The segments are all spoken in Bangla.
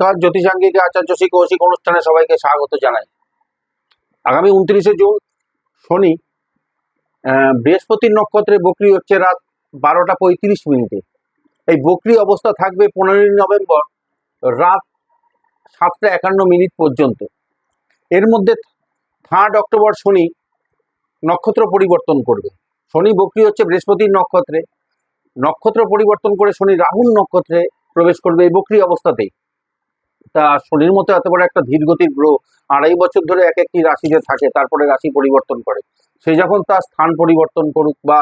নমস্কার, জ্যোতিষাঙ্গিকে আচার্য শ্রী কৌশিক অনুষ্ঠানে সবাইকে স্বাগত জানাই। আগামী উনত্রিশে জুন, শনি বৃহস্পতির নক্ষত্রে বকরি হচ্ছে রাত বারোটা পঁয়ত্রিশ মিনিটে। এই বকরি অবস্থা থাকবে পনেরোই নভেম্বর রাত সাতটা একান্ন মিনিট পর্যন্ত। এর মধ্যে থার্ড অক্টোবর শনি নক্ষত্র পরিবর্তন করবে। শনি বকরি হচ্ছে বৃহস্পতির নক্ষত্রে। নক্ষত্র পরিবর্তন করে শনি রাহুল নক্ষত্রে প্রবেশ করবে এই বকরি অবস্থাতেই। তা শনির মতো এত বড় একটা ধীরগতির গ্রহ আড়াই বছর ধরে এক একটি রাশিতে থাকে, তারপরে রাশি পরিবর্তন করে। সে যখন তার স্থান পরিবর্তন করুক বা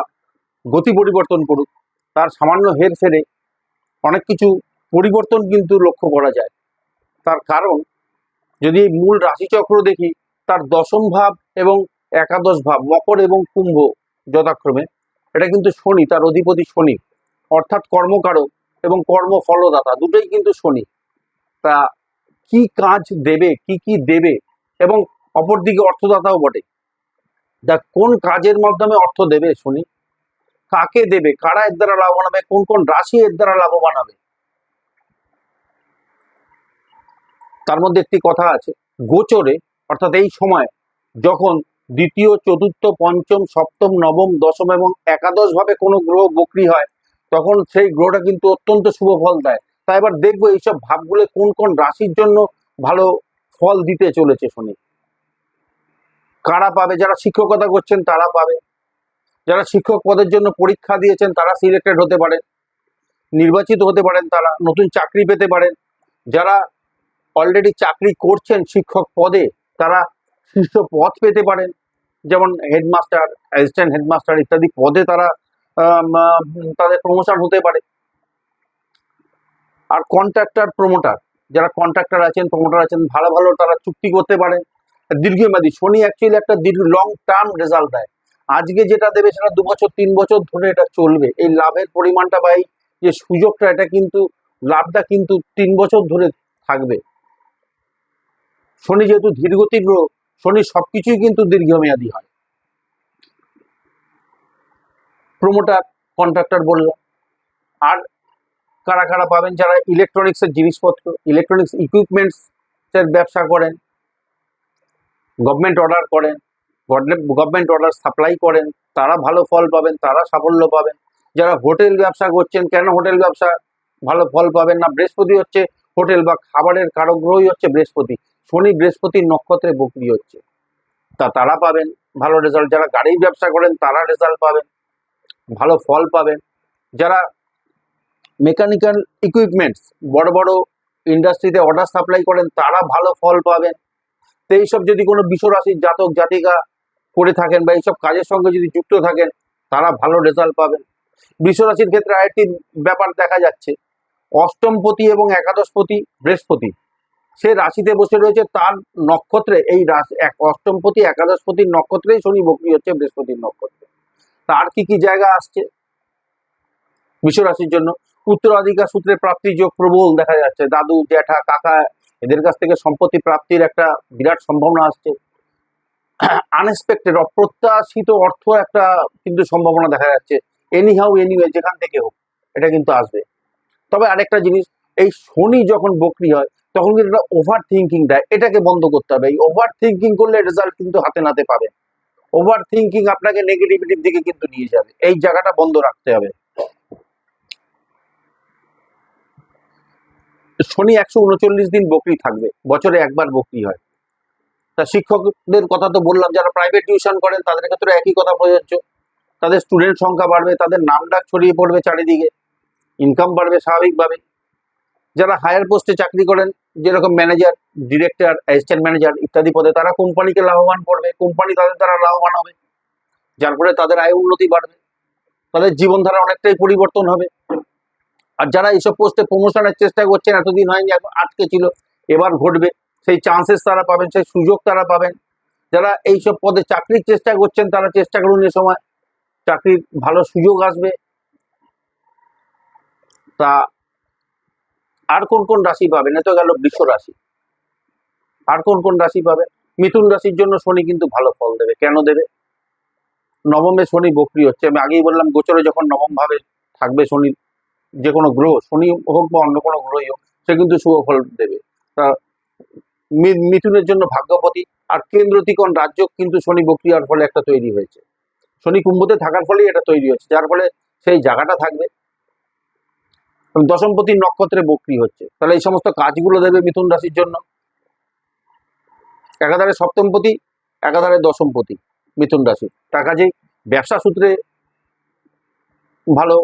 গতি পরিবর্তন করুক, তার সামান্য হেরফেরে অনেক কিছু পরিবর্তন কিন্তু লক্ষ্য করা যায়। তার কারণ, যদি মূল রাশিচক্র দেখি, তার দশম ভাব এবং একাদশ ভাব, মকর এবং কুম্ভ যথাক্রমে, এটা কিন্তু শনি, তার অধিপতি শনি, অর্থাৎ কর্মকারক এবং কর্মফলদাতা, দুটোই কিন্তু শনি। কি কাজ দেবে, কি কি দেবে এবং অপরদিকে অর্থদাতাও বটে? তা কোন কাজের মাধ্যমে অর্থ দেবে শুনি? কাকে দেবে? কারা এর দ্বারা লাভবান হবে? কোন কোন রাশি এর দ্বারা লাভবান হবে? তার মধ্যে একটি কথা আছে, গোচরে, অর্থাৎ এই সময়, যখন দ্বিতীয়, চতুর্থ, পঞ্চম, সপ্তম, নবম, দশম এবং একাদশ ভাবে কোনো গ্রহ বকরি হয়, তখন সেই গ্রহটা কিন্তু অত্যন্ত শুভ ফল দেয়। তাই এবার দেখব এইসব ভাবগুলো কোন কোন রাশির জন্য ভালো ফল দিতে চলেছে শুনি। কারা পাবে? যারা শিক্ষকতা করছেন তারা পাবে। যারা শিক্ষক পদের জন্য পরীক্ষা দিয়েছেন তারা সিলেক্টেড হতে পারেন। নির্বাচিত হতে পারেন তারা, নতুন চাকরি পেতে পারেন। যারা অলরেডি চাকরি করছেন শিক্ষক পদে, তারা শীর্ষ পদ পেতে পারেন। যেমন হেডমাস্টার অ্যাসিস্ট্যান্ট হেডমাস্টার ইত্যাদি পদে তারা তাদের প্রমোশন হতে পারে। আর কন্ট্রাক্টর প্রমোটার যারা কন্ট্রাক্টর আছেন প্রমোটার আছেন, ভালো ভালো তারা চুক্তি করতে পারেন দীর্ঘমেয়াদী। শনি অ্যাকচুয়ালি একটা দীর্ঘ লং টার্ম রেজাল্ট দেয়। আজকে যেটা দেবে সেটা দু বছর, তিন বছর ধরে এটা চলবে। এই লাভের পরিমাণটা বা যে সুযোগটা, এটা কিন্তু, লাভটা কিন্তু তিন বছর ধরে থাকবে। শনি যেহেতু ধীরগতির গ্রহ শনি সবকিছুই কিন্তু দীর্ঘমেয়াদী হয়। প্রমোটার কন্ট্রাক্টর বললাম। আর কারা কারা পাবেন? যারা ইলেকট্রনিক্সের জিনিসপত্র ইলেকট্রনিক্স ইকুইপমেন্টস এর ব্যবসা করেন গভর্নমেন্ট অর্ডার করেন গভর্নমেন্ট অর্ডার সাপ্লাই করেন, তারা ভালো ফল পাবেন, তারা সাফল্য পাবেন। যারা হোটেল ব্যবসা করছেন, কেন হোটেল ব্যবসা ভালো ফল পাবেন না? বৃহস্পতি হচ্ছে হোটেল বা খাবারের কারগ্রহই হচ্ছে বৃহস্পতি। শনি বৃহস্পতির নক্ষত্রে বকরি হচ্ছে। তা তারা পাবেন, ভালো রেজাল্ট যারা গাড়ির ব্যবসা করেন, তারা রেজাল্ট পাবেন, ভালো ফল পাবেন। যারা মেকানিক্যাল ইকুইপমেন্টস বড় বড় ইন্ডাস্ট্রিতে অর্ডার সাপ্লাই করেন, তারা ভালো ফল পাবেন। তো এইসব যদি কোনো বিশ্বরাশির জাতক, জাতিকা করে থাকেন বা এইসব কাজের সঙ্গে যদি যুক্ত থাকেন, তারা ভালো রেজাল্ট পাবেন। বিশ্বরাশির ক্ষেত্রে আরেকটি ব্যাপার দেখা যাচ্ছে, অষ্টমপতি এবং একাদশপতি বৃহস্পতি। সে রাশিতে বসে রয়েছে, তার নক্ষত্রে, এই রাশি, এক অষ্টমপতি, একাদশপতির নক্ষত্রেই শনি, বকরি হচ্ছে বৃহস্পতির নক্ষত্রে। তার কি কি জায়গা আসছে বিশ্বরাশির জন্য? উত্তরাধিকার সূত্রে প্রাপ্তি যোগ প্রবল দেখা যাচ্ছে। দাদু, জ্যাঠা, কাকা এদের কাছ থেকে সম্পত্তি প্রাপ্তির একটা বিরাট সম্ভাবনা আসছে। আনএক্সপেক্টেড অপ্রত্যাশিত অর্থ একটা কিন্তু সম্ভাবনা দেখা যাচ্ছে। এনি হাউ এনিওয়ে যেখান থেকে হোক, এটা কিন্তু আসবে। তবে আরেকটা জিনিস, এই শনি যখন বকরি হয়, তখন কিন্তু একটা ওভার থিঙ্কিং দেয়। এটাকে বন্ধ করতে হবে। এই ওভার থিঙ্কিং করলে রেজাল্ট কিন্তু হাতে নাতে পাবে। ওভার থিঙ্কিং আপনাকে নেগেটিভিটির দিকে কিন্তু নিয়ে যাবে। এই জায়গাটা বন্ধ রাখতে হবে। শনি একশো উনচল্লিশ দিন বকরি থাকবে, বছরে একবার বকরি হয়। তা শিক্ষকদের কথা তো বললাম, যারা প্রাইভেট টিউশন করেন, তাদের ক্ষেত্রে একই কথা প্রযোজ্য। তাদের স্টুডেন্ট সংখ্যা বাড়বে, তাদের নাম ডাক ছড়িয়ে পড়বে চারিদিকে ইনকাম বাড়বে স্বাভাবিকভাবে যারা হায়ার পোস্টে চাকরি করেন, যেরকম ম্যানেজার ডিরেক্টর অ্যাসিস্ট্যান্ট ম্যানেজার ইত্যাদি পদে, তারা কোম্পানিকে লাভবান করবে, কোম্পানি তাদের দ্বারা লাভবান হবে, যার ফলে তাদের আয় উন্নতি বাড়বে। তাদের জীবনধারা অনেকটাই পরিবর্তন হবে। আর যারা এইসব পোস্টে প্রমোশনের চেষ্টা করছেন, এতদিন হয়নি, এখন আটকে ছিল, এবার ঘটবে। সেই চান্সেস তারা পাবেন, সেই সুযোগ তারা পাবেন। যারা এইসব পদে চাকরির চেষ্টা করছেন, তারা চেষ্টা করুন এ সময়। চাকরির ভালো সুযোগ আসবে। তা আর কোন কোন রাশি পাবেন? এ তো গেল বৃষ রাশি। আর কোন কোন রাশি পাবেন? মিথুন রাশির জন্য শনি কিন্তু ভালো ফল দেবে। কেন দেবে? নবমে শনি বকরি হচ্ছে। আমি আগেই বললাম, গোচরে যখন নবম ভাবে থাকবে শনি যে কোনো গ্রহ, শনি হোক বা অন্য কোনো গ্রহই হোক, সে কিন্তু শুভ ফল দেবে। তা মিথুনের জন্য ভাগ্যপতি আর কেন্দ্র ত্রিকোণ রাজ্য কিন্তু শনি বক্রিয়ার ফলে একটা তৈরি হয়েছে। শনি কুম্ভতে থাকার ফলেই এটা তৈরি হচ্ছে যার ফলে সেই জায়গাটা থাকবে। এবং দশমপতির নক্ষত্রে বক্রি হচ্ছে। তাহলে এই সমস্ত কাজগুলো দেবে মিথুন রাশির জন্য। একাধারে সপ্তমপতি, একাধারে দশমপতি মিথুন রাশি। তার কাজেই ব্যবসা সূত্রে ভালো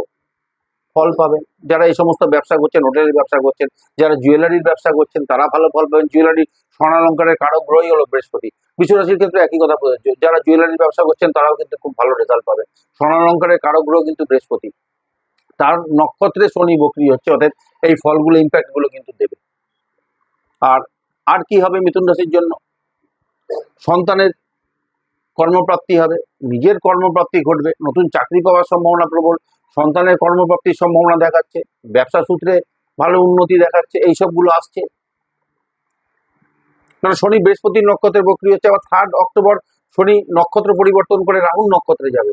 ফল পাবেন যারা এই সমস্ত ব্যবসা করছেন হোটেলের ব্যবসা করছেন, যারা জুয়েলারির ব্যবসা করছেন, তারা ভালো ফল পাবেন। জুয়েলারি স্বর্ণালঙ্কারের কারক গ্রহই হলো বৃহস্পতি। বিশ্ব রাশির ক্ষেত্রে একই কথা প্রযোজ্য যারা জুয়েলারির ব্যবসা করছেন, তারাও কিন্তু খুব ভালো রেজাল্ট পাবেন। স্বর্ণালঙ্কারের কারক গ্রহ কিন্তু বৃহস্পতি। তার নক্ষত্রে শনি বকরি হচ্ছে অর্থাৎ এই ফলগুলো ইম্প্যাক্টগুলো কিন্তু দেবে। আর আর কি হবে মিথুন রাশির জন্য? সন্তানের কর্মপ্রাপ্তি হবে। নিজের কর্মপ্রাপ্তি ঘটবে। নতুন চাকরি পাওয়ার সম্ভাবনা প্রবল। সন্তানের কর্মপ্রাপ্তির সম্ভাবনা দেখাচ্ছে, ব্যবসা সূত্রে ভালো উন্নতি দেখাচ্ছে এই সবগুলো আসছে। কারণ শনি বৃহস্পতির নক্ষত্রের বক্রি হচ্ছে, আবার থার্ড অক্টোবর শনি নক্ষত্র পরিবর্তন করে রাহুল নক্ষত্রে যাবে।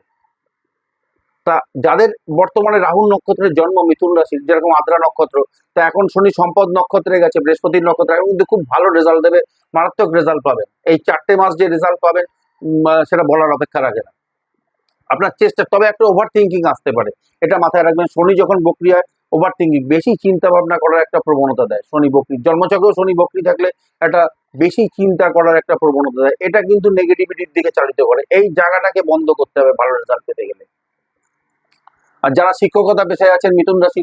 তা যাদের বর্তমানে রাহুল নক্ষত্রের জন্ম মিথুন রাশির যেরকম আদ্রা নক্ষত্র, তা এখন শনি সম্পদ নক্ষত্রে গেছে, বৃহস্পতির নক্ষত্র এখন কিন্তু খুব ভালো রেজাল্ট দেবে, মারাত্মক রেজাল্ট পাবেন। এই চারটে মাস যে রেজাল্ট পাবেন সেটা বলার অপেক্ষা রাখে না। আপনার চেষ্টা, তবে একটা ওভার থিঙ্কিং আসতে পারে। এটা মাথায় রাখবেন, শনি যখন বকরি হয় ওভার থিঙ্কিং বেশি চিন্তা ভাবনা করার একটা প্রবণতা দেয়। শনি বকরি জন্মচক্রেও শনি বকরি থাকলে একটা বেশি চিন্তা করার একটা প্রবণতা দেয়। এটা কিন্তু নেগেটিভিটির দিকে চালিত করে। এই জায়গাটাকে বন্ধ করতে হবে ভালো রেজাল্ট পেতে গেলে। আর যারা শিক্ষকতা পেশায় আছেন, মিথুন রাশি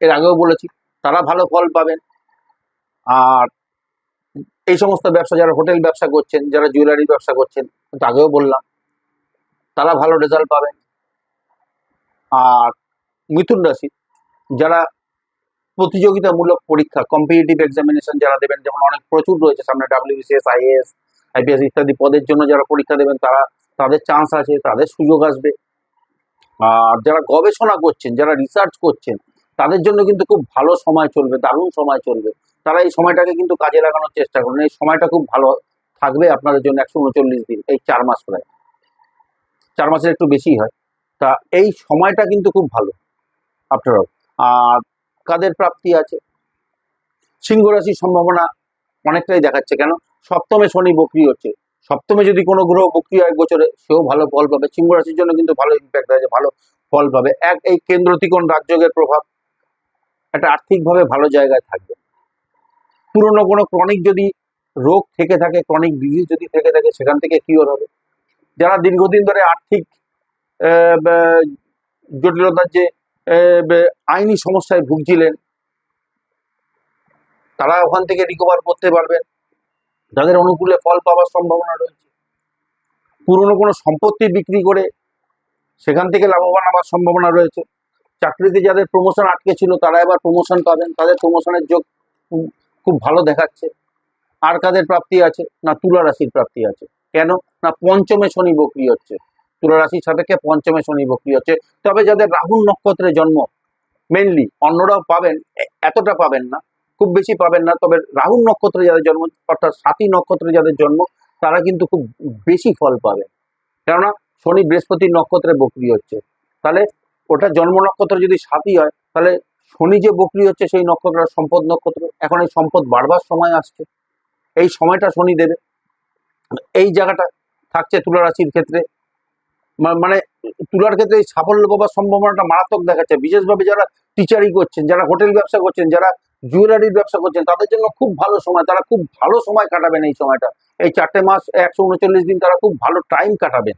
এর আগেও বলেছি, তারা ভালো ফল পাবেন। আর এই সমস্ত ব্যবসা, যারা হোটেল ব্যবসা করছেন, যারা জুয়েলারি ব্যবসা করছেন আগেও বললাম তারা ভালো রেজাল্ট পাবেন আর মিথুন রাশি, যারা প্রতিযোগিতামূলক পরীক্ষা কম্পিটিটিভ এক্সামিনেশন যারা দেবেন, যেমন অনেক প্রচুর রয়েছে সামনে ডাব্লিউবিসিএস আইএএস আইপিএস ইত্যাদি পদের জন্য যারা পরীক্ষা দেবেন, তারা তাদের চান্স আছে, তাদের সুযোগ আসবে। আর যারা গবেষণা করছেন, যারা রিসার্চ করছেন, তাদের জন্য কিন্তু খুব ভালো সময় চলবে, দারুণ সময় চলবে। তারা এই সময়টাকে কিন্তু কাজে লাগানোর চেষ্টা করুন, এই সময়টা খুব ভালো থাকবে আপনাদের জন্য একশো উনচল্লিশ দিন, এই চার মাস প্রায় চার মাসের একটু বেশি হয়। তা এই সময়টা কিন্তু খুব ভালো অল আর কাদের প্রাপ্তি আছে? সিংহ রাশির সম্ভাবনা অনেকটাই দেখাচ্ছে। কেন? সপ্তমে শনি বকরি হচ্ছে। সপ্তমে যদি কোনো গ্রহ বকরি হয় গোচরে সেও ভালো ফল পাবে। সিংহ রাশির জন্য কিন্তু ভালো ইম্প্যাক্ট আছে ভালো ফল পাবে। এক, এই কেন্দ্র ত্রিকোণ রাজযোগের প্রভাব একটা আর্থিকভাবে ভালো জায়গায় থাকবে। পুরনো কোনো ক্রনিক যদি রোগ থেকে থাকে ক্রনিক ডিজিজ যদি থেকে থাকে, সেখান থেকে কিওর হবে। যারা দীর্ঘদিন ধরে আর্থিক জটিলতার যে আইনি সমস্যায় ভুগছিলেন, তারা ওখান থেকে রিকভার করতে পারবেন। যাদের অনুকূলে ফল পাওয়ার সম্ভাবনা রয়েছে। পুরনো কোনো সম্পত্তি বিক্রি করে সেখান থেকে লাভবান হওয়ার সম্ভাবনা রয়েছে। চাকরিতে যাদের প্রমোশন আটকে ছিল, তারা এবার প্রমোশন পাবেন। তাদের প্রমোশনের যোগ খুব- ভালো দেখাচ্ছে। আর কাদের প্রাপ্তি আছে? না তুলা রাশির প্রাপ্তি আছে। কেন? না, পঞ্চমে শনি বকরি হচ্ছে। তুলা রাশির সাপেক্ষে পঞ্চমে শনি বকরি হচ্ছে। তবে যাদের রাহুল নক্ষত্রে জন্ম মেনলি অন্যরাও পাবেন এতটা পাবেন না, খুব বেশি পাবেন না। তবে রাহুল নক্ষত্রে যাদের জন্ম, অর্থাৎ সাথী নক্ষত্রে যাদের জন্ম, তারা কিন্তু খুব বেশি ফল পাবে কেননা, শনি বৃহস্পতির নক্ষত্রে বকরি হচ্ছে। তাহলে ওটা জন্ম নক্ষত্র যদি সাথী হয়, তাহলে শনি যে বকরি হচ্ছে, সেই নক্ষত্র সম্পদ নক্ষত্র। এখন এই সম্পদ বাড়বার সময় আসছে। এই সময়টা শনি দেবে। এই জায়গাটা থাকছে তুলা রাশির ক্ষেত্রে। মানে তুলার ক্ষেত্রে এই সাফল্য পাবার সম্ভাবনাটা মারাত্মক দেখাচ্ছে। বিশেষভাবে যারা টিচারিং করছেন, যারা হোটেল ব্যবসা করছেন, যারা জুয়েলারির ব্যবসা করছেন, তাদের জন্য খুব ভালো সময়, তারা খুব ভালো সময় কাটাবেন এই সময়টা। এই চারটে মাস, একশো উনচল্লিশ দিন তারা খুব ভালো টাইম কাটাবেন।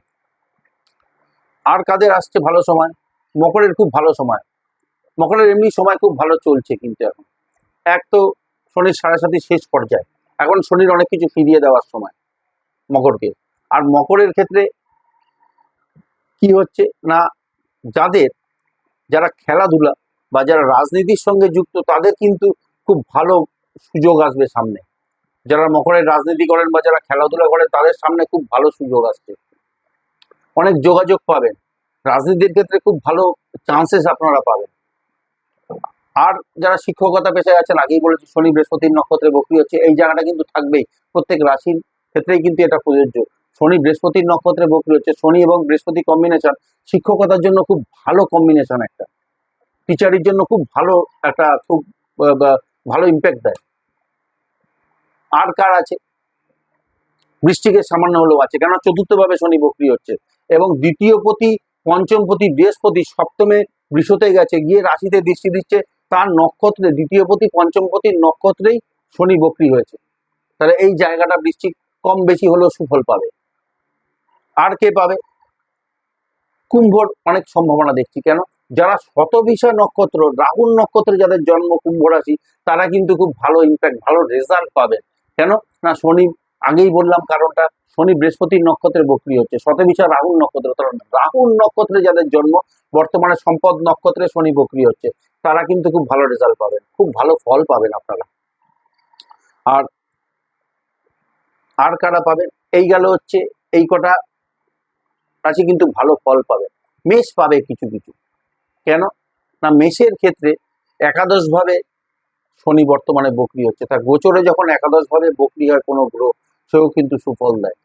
আর কাদের আসছে ভালো সময়? মকরের খুব ভালো সময়। মকরের এমনি সময় খুব ভালো চলছে কিন্তু এখন। এক তো শনির সাড়ে সাথে শেষ পর্যায়ে। এখন শনির অনেক কিছু ফিরিয়ে দেওয়ার সময় মকরকে। আর মকরের ক্ষেত্রে কি হচ্ছে না যাদের, যারা খেলাধুলা বা যারা রাজনীতির সঙ্গে যুক্ত, তাদের কিন্তু খুব ভালো সুযোগ আসবে সামনে। যারা মকরের রাজনীতি করেন বা যারা খেলাধুলা করেন, তাদের সামনে খুব ভালো সুযোগ আসছে। অনেক যোগাযোগ পাবেন। রাজনীতির ক্ষেত্রে খুব ভালো চান্সেস আপনারা পাবেন। আর যারা শিক্ষকতা পেশায় আছেন, আগেই বলেছি, শনি বৃহস্পতির নক্ষত্রে বকরি হচ্ছে, এই জায়গাটা কিন্তু থাকবেই। প্রত্যেক রাশির ক্ষেত্রেই কিন্তু এটা প্রযোজ্য। শনি বৃহস্পতির নক্ষত্রে বকরি হচ্ছে শনি এবং বৃহস্পতি কম্বিনেশন শিক্ষকতার জন্য খুব ভালো কম্বিনেশন একটা। টিচারের জন্য খুব ভালো একটা, খুব ভালো ইম্প্যাক্ট দেয়। আর কার আছে? বৃষ্টিকে সামান্য হলেও আছে কেন চতুর্থ ভাবে শনি বক্রি হচ্ছে। এবং দ্বিতীয় পতি, পঞ্চম পতি, বৃহস্পতি সপ্তমে বৃষতে গেছে, গিয়ে রাশিতে দৃষ্টি দিচ্ছে। তার নক্ষত্রে, দ্বিতীয় পতি, পঞ্চম পতির নক্ষত্রেই শনি বক্রি হয়েছে। তাহলে এই জায়গাটা বৃষ্টি কম বেশি হলেও সুফল পাবে। আর কে পাবে? কুম্ভর অনেক সম্ভাবনা দেখছি। কেন? যারা শতবিষা নক্ষত্র, রাহুল নক্ষত্রে যাদের জন্ম কুম্ভ রাশি, তারা কিন্তু খুব ভালো ইম্প্যাক্ট ভালো রেজাল্ট পাবে কেন? না, শনি, আগেই বললাম কারণটা, শনি বৃহস্পতির নক্ষত্রে বক্রি হচ্ছে। শতবিষা রাহুল নক্ষত্র, কারণ রাহুল নক্ষত্রে যাদের জন্ম, বর্তমানে সম্পদ নক্ষত্রে শনি বক্রি হচ্ছে। তারা কিন্তু খুব ভালো রেজাল্ট পাবেন, খুব ভালো ফল পাবেন আপনারা। আর আর কারা পাবেন? এই গেল হচ্ছে এই কটা রাশি কিন্তু ভালো ফল পাবে। মেষ পাবে কিছু কিছু। কেন? না, মেষের ক্ষেত্রে একাদশ ভাবে শনি বর্তমানে বকরি হচ্ছে। তার গোচরে যখন একাদশ ভাবে বকরি হয় কোনো গ্রহ, সেও কিন্তু সুফল দেয়।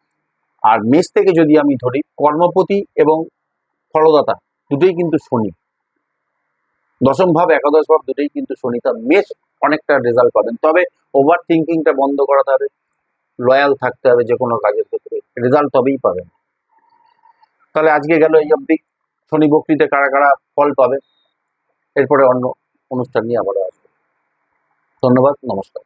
আর মেষ থেকে যদি আমি ধরি, কর্মপতি এবং ফলদাতা দুটোই কিন্তু শনি। দশম ভাব একাদশ ভাব দুটোই কিন্তু শনি। তা মেষ অনেকটা রেজাল্ট পাবেন। তবে ওভার থিঙ্কিংটা বন্ধ করাতে হবে। লয়াল থাকতে হবে যে কোনো কাজের ক্ষেত্রে। রেজাল্ট তবেই পাবেন। তাহলে আজকে গেল এই অব্দি শনি বকরিতে কারা কারা ফল পাবে, এরপরে অন্য অনুষ্ঠান নিয়ে আবারও আসবে। ধন্যবাদ, নমস্কার।